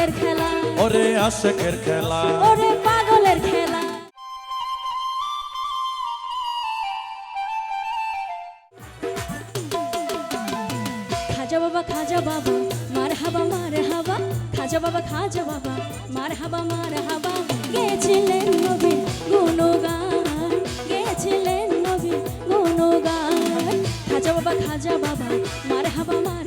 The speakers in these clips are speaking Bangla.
পাগলের খেলা। ওরে আশেকের খেলা। ওরে পাগলের খেলা। খাজা বাবা খাজা বাবা মার হাবা মার হাবা। খাজা বাবা খাজা বাবা মার হাবা মার হাবা। গেছিলেন নবীর গুণগান। গেছিলেন নবীর গুণগান। খাজা বাবা খাজা বাবা মার হাবা মার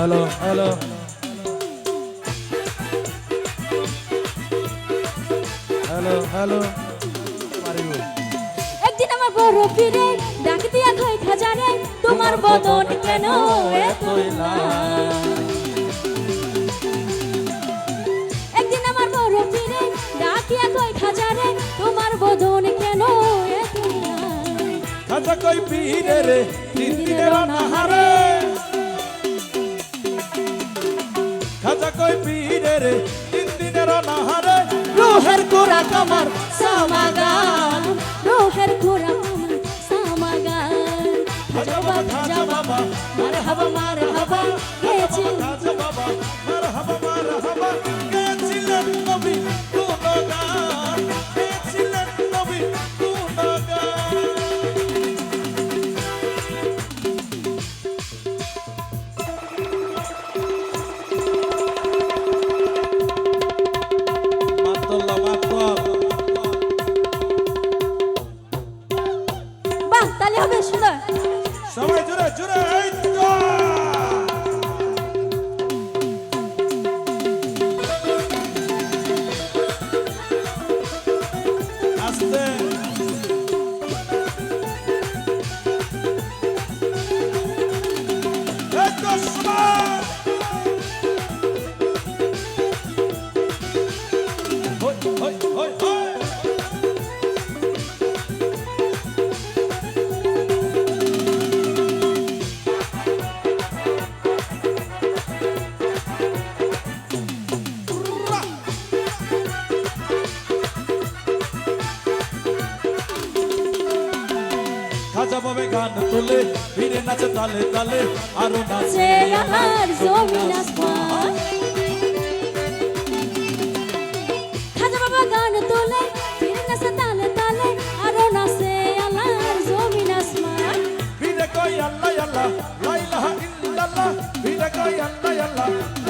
হ্যালো হ্যালো হ্যালো হ্যালো একদিন আমার বড় পীরে ডাক দিয়া খই খাজারে তোমার বদন কেন এতই? একদিন আমার বড় পীরে ডাকিয়া কই খাজারে তোমার বদন কেন এতই লাল? খাজা কই পীরে রে তিন দিনের অনাহারে কই পীরে রে? তিন দিনের অনাহারে। রোহের কোরা কামার সামাগান। রোহের কোরা কামার সামাগান। খাজা বাবা খাজা বাবা। মার হাবা তো খাজা গান তোলে ফিরে নাচে তালে তালে আরও নাচে। আমার জমিন আসমান খাজা বাবা গান তোলে ফিরে নাচে তালে তালে আরও নাচে আল্লাহর জমিন আসমান ফিরে কই আল্লাহ আল্লাহ লা ইলাহা ইল্লাল্লাহ। ফিরে কই আল্লাহ আল্লাহ।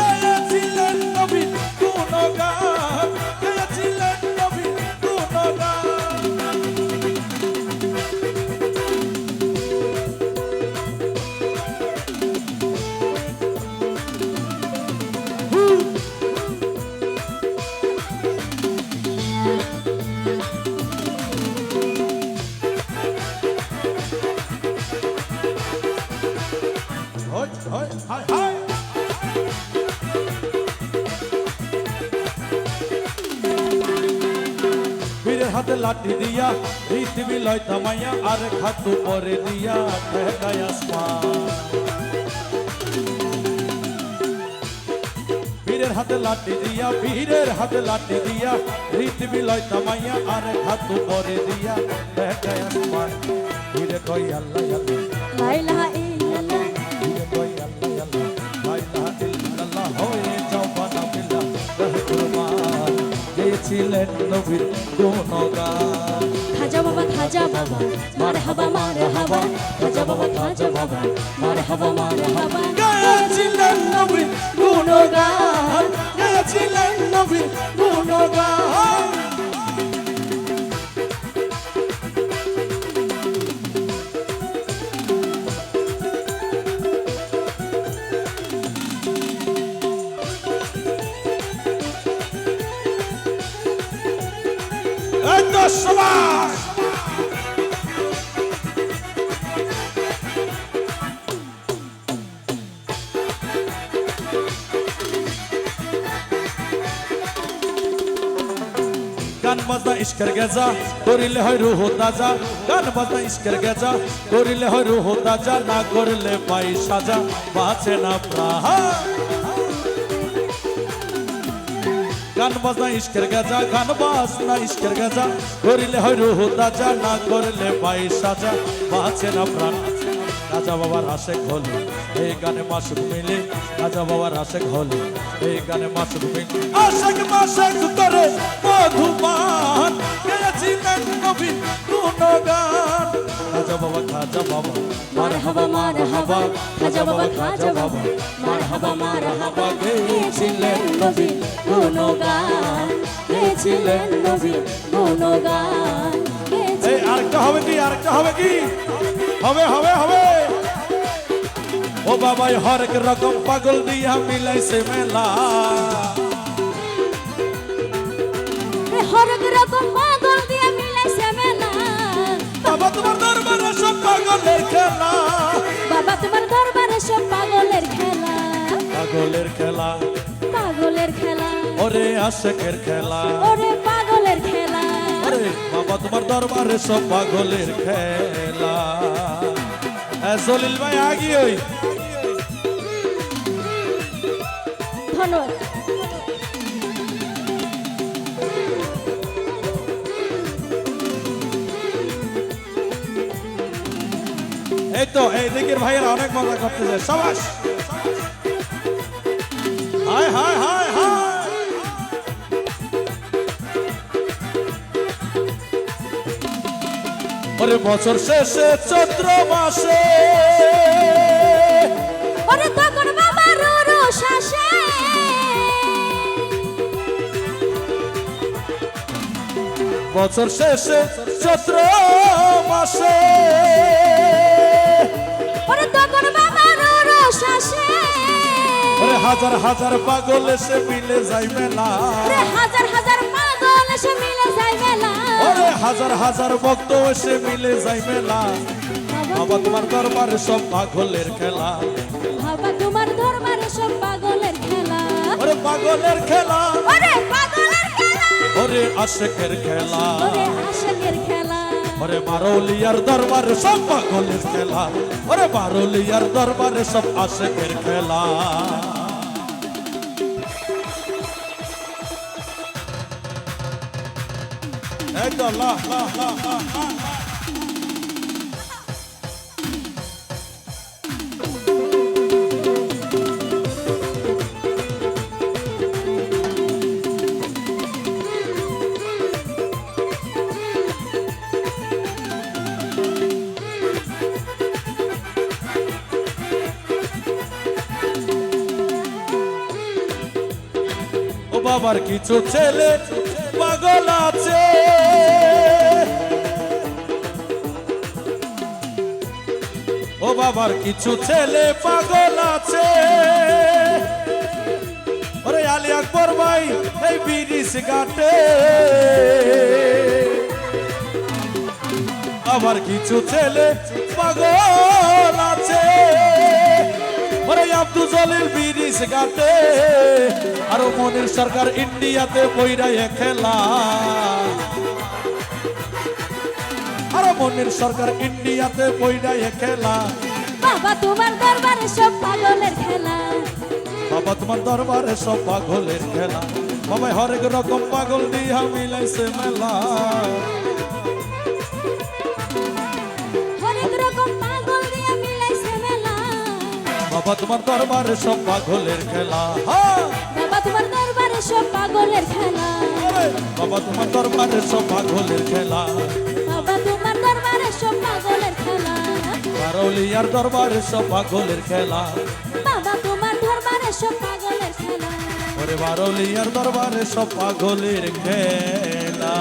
হাতে লাঠি দিয়া রীতি বিলয় থামাইয়া, আর খাতু পরে দিয়া ঠেকায় বীরের হাতে লাঠি দিয়া বীরের হাতে লাঠি দিয়া রীতি বিলয় থামাইয়া, আর খাতু পরে দিয়া ঠেকায় আসমান। বীরে কই আল্লাহ আল্লাহ। গেয়েছিলেন নবীর গুণগান। খাজা বাবা খাজা বাবা মার হাবা মার হাবা। খাজা বাবা খাজা বাবা মার হাবা মার হাবা। গেয়েছিলেন গান বাজনা ইস্কের গেজা, করিলে হয় রুহ তাজা। গান বাজনা ইস্কের গেজা, করিলে হয় রুহ তাজা। না করলে পাই সাজা বাঁচে না প্রাণ গান বাজনা, ইস্কের গাজা, গান বাজনা, ইস্কের গাজা। করিলে হয় রুহ তাজা, না করলে পাই সাজা। বাঁচে না প্রাণ রাজা বাবার আশেক হলে এই গানে মাসুক মিলে রাজা বাবার আশেক হলে এই গানে মাসুক মিলে। আশেক মাসেক করে মধুমান গেয়েছিলেন নবী গুণগান। রাজা বাবা খাজা বাবা মার হাবা মার হাবা খাজা বাবা খাজা বাবা মার হাবা মার হাবা গেয়েছিলেন নবী গুণগান গেয়েছিলেন নবী গুণগান এই আরেকটা হবে কি আরেকটা হবে কি? হবে হবে হবে। ও বাবাই হরেক রকম পাগল দিয়া মিলাইছে মেলা। হরেক রকম পাগল দিয়ে মিলাইছে মেলা। বাবা তোমার দরবারে সব পাগলের খেলা। বাবা তোমার দরবারে সব পাগলের খেলা। পাগলের খেলা। পাগলের খেলা। ওরে আশেকের খেলা। ওরে পাগলের খেলা। ওরে বাবা তোমার দরবারে সব পাগলের খেলা। হ্যাঁ, জলিল ভাই আগি ওই ধন্যবাদ। এই তো এই দিকের ভাইয়েরা অনেক মজা করতেছে। সবাস। হায় হায়। ওরে বছর শেষে চৈত্র মাসে। ওরে তখন বাবা রুরু শাসে বছর শেষে চৈত্র মাসে। ওরে তখন শাসে ওরে হাজার হাজার পাগল এসে মিলে যাই মেলা। হাজার হাজার এসে মিলে যায় মেলা। ওরে হাজার হাজার ভক্ত এসে মিলে যাই মেলা। বাবা তোমার দরবারে সব পাগলের খেলা। বাবা তোমার দরবারে সব পাগলের খেলা। ওরে পাগলের খেলা। ওরে পাগলের খেলা। ওরে আশেকের খেলা। ওরে আশাকের খেলা। ওরে মারৌলিয়ার দরবারে সব পাগলের খেলা। ওরে মারৌলিয়ার দরবারে সব আশেকের খেলা। ও বাবার কিছু ছেলে পাগল আছে। বাবার কিছু ছেলে পাগল আছে। ওরে আলী আকবর ভাই, এই বিরিশ ঘাটে। আবার কিছু ছেলে পাগল আছে। ওরে আব্দুল জলিল বিরিশ ঘাটে। আর মনির সরকার ইন্ডিয়াতে বইরাই খেলা। আর মনির সরকার ইন্ডিয়াতে বইরাই খেলা। বাবা তোমার দরবারে সব পাগলের খেলা। বাবা তোমার দরবারে সব পাগলের খেলা। বাবা হরেক রকম পাগল দিয়া মিলাইছে মেলা। বাবা তোমার দরবারে সব পাগলের খেলা। হ্যাঁ। বাবা তোমার দরবারে সব পাগলের খেলা। বাবা তোমার দরবারে সব পাগলের খেলা। বারৌলিয়ার দরবারে সব পাগলের খেলা। বাবা তোমার দরবারে সব পাগলের খেলা। ওরে বারলিয়ার দরবারে সব পাগলের খেলা।